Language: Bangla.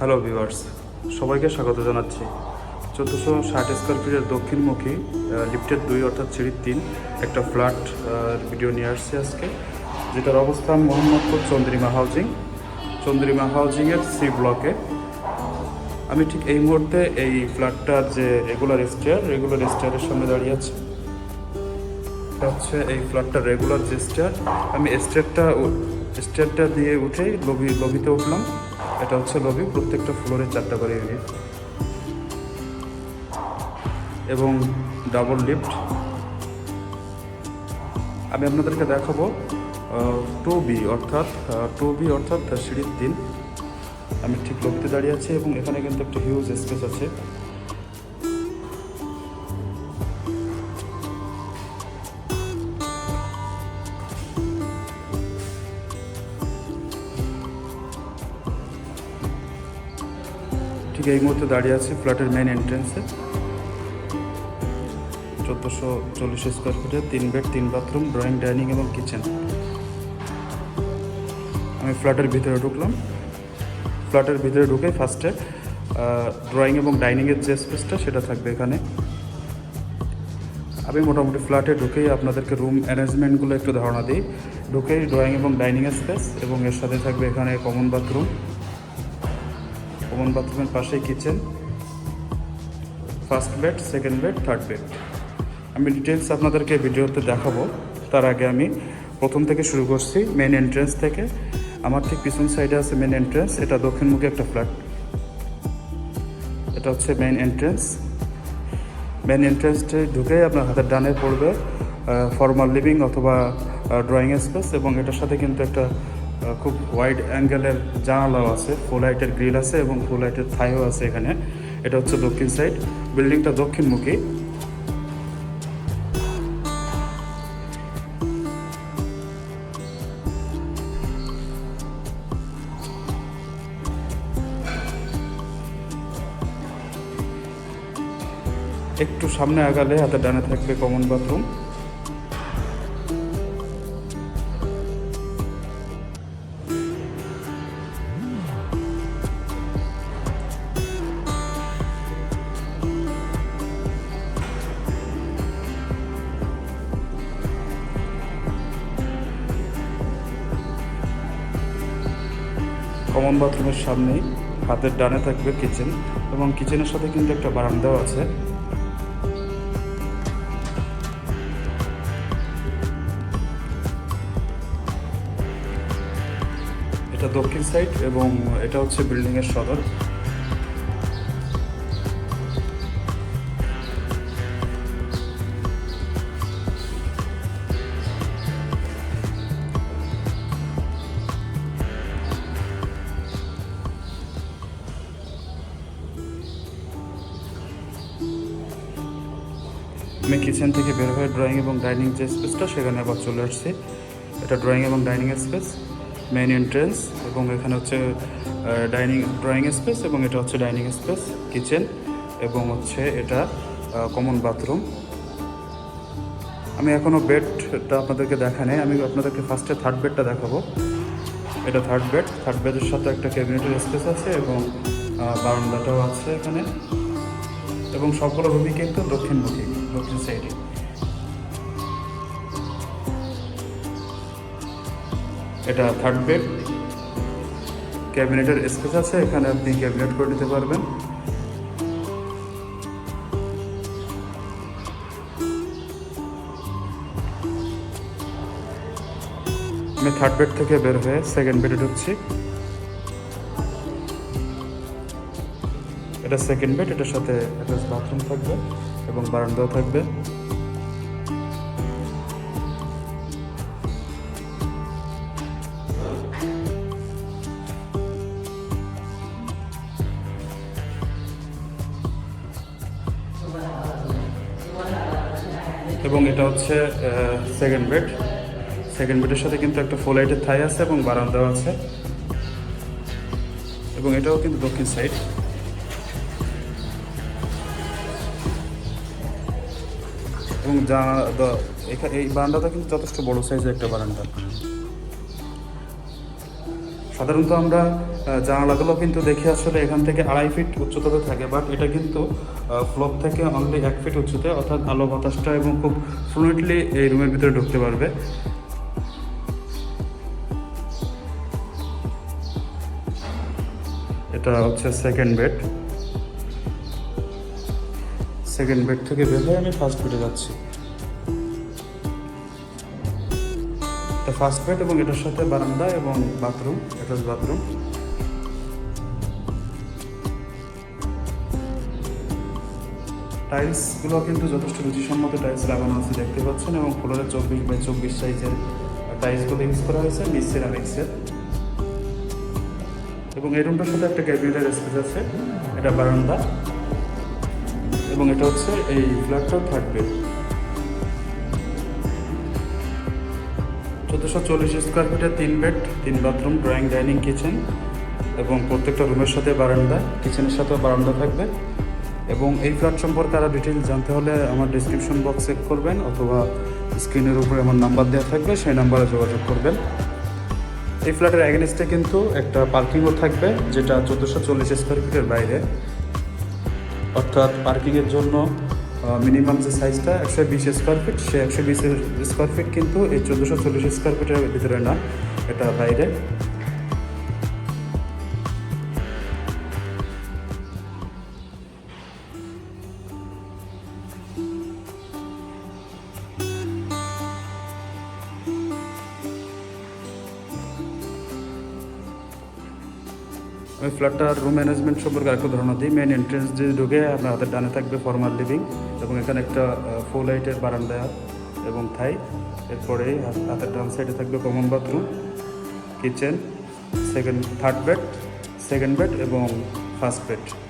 হ্যালো ভিউয়ার্স সবাইকে স্বাগত জানাচ্ছি। চোদ্দোশো ষাট স্কোয়ার ফিটের দক্ষিণমুখী লিফটের দুই অর্থাৎ সিঁড়ির তিন একটা ফ্ল্যাট ভিডিও নিয়ে আসছে আজকে, যেটার অবস্থান মোহাম্মদপুর চন্দ্রিমা হাউজিং চন্দ্রিমা হাউজিংয়ের সি ব্লকে আমি ঠিক এই মুহূর্তে এই ফ্ল্যাটটার যে রেগুলার স্টেয়ার রেগুলার স্টেয়ারের সামনে দাঁড়িয়ে আছি। হচ্ছে এই ফ্ল্যাটটা রেগুলার যে স্টেয়ার আমি স্টেয়ারটা স্টেয়ারটা দিয়ে উঠেই লবি লবিতে উঠলাম। এটা হচ্ছে লবি প্রত্যেকটা ফ্লোরে চারটা করে ইউনিট এবং ডাবল লিফট আমি আপনাদেরকে দেখাবো টু বি অর্থাৎ টু বি অর্থাৎ সিঁড়ির দিন আমি ঠিক লবিতে দাঁড়িয়ে আছি এবং এখানে কিন্তু একটা হিউজ স্পেস আছে। ঠিক এই মুহূর্তে দাঁড়িয়ে আছি ফ্ল্যাটের মেন এন্ট্রেন্সে চোদ্দোশো চল্লিশ স্কোয়ার ফিটে তিন বেড তিন বাথরুম ড্রয়িং ডাইনিং এবং কিচেন আমি ফ্ল্যাটের ভিতরে ঢুকলাম। ফ্ল্যাটের ভিতরে ঢুকে ফার্স্টে ড্রয়িং এবং ডাইনিংয়ের যে স্পেসটা সেটা থাকবে এখানে। আমি মোটামুটি ফ্ল্যাটে ঢুকেই আপনাদেরকে রুম অ্যারেঞ্জমেন্টগুলো একটু ধারণা দিই। ঢুকেই ড্রয়িং এবং ডাইনিংয়ের স্পেস এবং এর সাথে থাকবে এখানে কমন বাথরুম কমন বাথরুমের পাশেই kitchen first bed second bed third bed আমি ডিটেলস আপনাদেরকে ভিডিওতে দেখাবো। তার আগে আমি প্রথম থেকে শুরু করছি মেন এন্ট্রেন্স থেকে। আমার ঠিক পিছন সাইডে আছে মেন এন্ট্রেন্স এটা দক্ষিণমুখী একটা ফ্ল্যাট এটা হচ্ছে মেন এন্ট্রেন্স মেন এন্ট্রেন্সটে ঢুকে আপনার হাতের ডানে পড়বে ফর্মাল লিভিং অথবা ড্রয়িং স্পেস এবং এটার সাথে কিন্তু একটা খুব ওয়াইড অ্যাঙ্গেলের জানালাও আছে ফুল লাইটের গ্রিল আছে এবং ফুল লাইটের থাইও আছে এখানে। এটা হচ্ছে দক্ষিণ সাইড বিল্ডিংটা দক্ষিণমুখী। একটু সামনে আগালে, হাতে ডানে থাকবে কমন বাথরুম কমন বাথরুমের সামনেই হাতের ডানে থাকবে কিচেন এবং কিচেনের সাথে কিন্তু একটা বারান্দাও আছে। এটা দক্ষিণ সাইড এবং এটা হচ্ছে বিল্ডিং এর সদর। আমি কিচেন থেকে বের হয়ে ড্রয়িং এবং ডাইনিং যে স্পেসটা সেখানে আবার চলে আসছি। এটা ড্রয়িং এবং ডাইনিং স্পেস মেইন এন্ট্রেন্স এবং এখানে হচ্ছে ডাইনিং ড্রয়িং স্পেস এবং এটা হচ্ছে ডাইনিং স্পেস কিচেন এবং হচ্ছে এটা কমন বাথরুম আমি এখনও বেডটা আপনাদেরকে দেখা নেই। আমি আপনাদেরকে ফার্স্টে থার্ড বেডটা দেখাবো। এটা থার্ড বেড থার্ড বেডের সাথে একটা ক্যাবিনেটের স্পেস আছে এবং বারান্দাটাও আছে এখানে। এবং সবগুলো রুমই কিন্তু দক্ষিণমুখী। দক্ষিণ সাইডে এটা থার্ড বেড ক্যাবিনেটের স্পেস আছে, এখানে আপনি ক্যাবিনেট করে নিতে পারবেন। আমি থার্ড বেড থেকে বের হয়ে সেকেন্ড বেডে ঢুকছি। এটা সেকেন্ড বেড এটার সাথে অ্যাটাচ বাথরুম থাকবে এবং বারান্দাও থাকবে। এবং এটা হচ্ছে সেকেন্ড বেড সেকেন্ড বেডের সাথে কিন্তু একটা ফুল লাইটের থাই আছে এবং বারান্দাও আছে। এবং এটাও কিন্তু দক্ষিণ সাইড এবং যা এই বারান্দাটা কিন্তু যথেষ্ট বড় সাইজের একটা বারান্দা। সাধারণত আমরা জানালাগুলো কিন্তু দেখে আসলে এখান থেকে আড়াই ফিট উচ্চতাতে থাকে বাট এটা কিন্তু ফ্লোর থেকে অনলি এক ফিট উচ্চতে, অর্থাৎ আলো বাতাসটা এবং খুব ফ্লুয়েন্টলি এই রুমের ভিতরে ঢুকতে পারবে। এটা হচ্ছে সেকেন্ড বেড সেকেন্ড বেড থেকে বের হয়ে আমি ফার্স্ট বেডে যাচ্ছি। এটা ফার্স্ট বেড এবং এটার সাথে বারান্দা এবং বাথরুম অ্যাটাচ বাথরুম টাইলসগুলো কিন্তু যথেষ্ট রুচিসম্মত টাইলস লাগানো আছে, দেখতে পাচ্ছেন, এবং ফ্লোরে চব্বিশ বাই চব্বিশ সাইজের টাইলসগুলো ইউজ করা হয়েছে মিস সিরামিক্সের এবং এই রুমটার সাথে একটা ক্যাবিনেটের স্পেস আছে, এটা বারান্দা। এবং এটা হচ্ছে এই ফ্ল্যাটটাও থাকবে। চোদ্দোশো চল্লিশ স্কোয়ার ফিটের তিন বেড তিন বাথরুম ড্রয়িং ডাইনিং কিচেন এবং প্রত্যেকটা রুমের সাথে বারান্দা কিচেনের সাথেও বারান্দা থাকবে। এবং এই ফ্ল্যাট সম্পর্কে আরও ডিটেলস জানতে হলে আমার ডিসক্রিপশন বক্স চেক করবেন অথবা স্ক্রিনের উপরে আমার নাম্বার দেওয়া থাকবে, সেই নাম্বারে যোগাযোগ করবেন। এই ফ্ল্যাটের অ্যাগেনিস্টে কিন্তু একটা পার্কিংও থাকবে, যেটা চোদ্দোশো চল্লিশ স্কোয়ার ফিটের বাইরে। অর্থাৎ পার্কিংয়ের জন্য মিনিমাম যে সাইজটা একশো বিশ স্কোয়ার ফিট সে একশো বিশ স্কোয়ার ফিট কিন্তু এই চোদ্দোশো চল্লিশ স্কোয়ার ফিটের ভিতরে না, এটা বাইরে। আমি ফ্ল্যাটটার রুম ম্যানেজমেন্ট সম্পর্কে একটা ধারণা দিই। মেন এন্ট্রেন্স দিয়ে ঢুকে আপনার হাতের ডানে থাকবে ফর্মাল লিভিং এবং এখানে একটা ফুল লাইটের বারান্দা এবং থাই। এরপরে হাত- হাতের ডান সাইডে থাকবে common bathroom kitchen second third bed second bed এবং ফার্স্ট বেড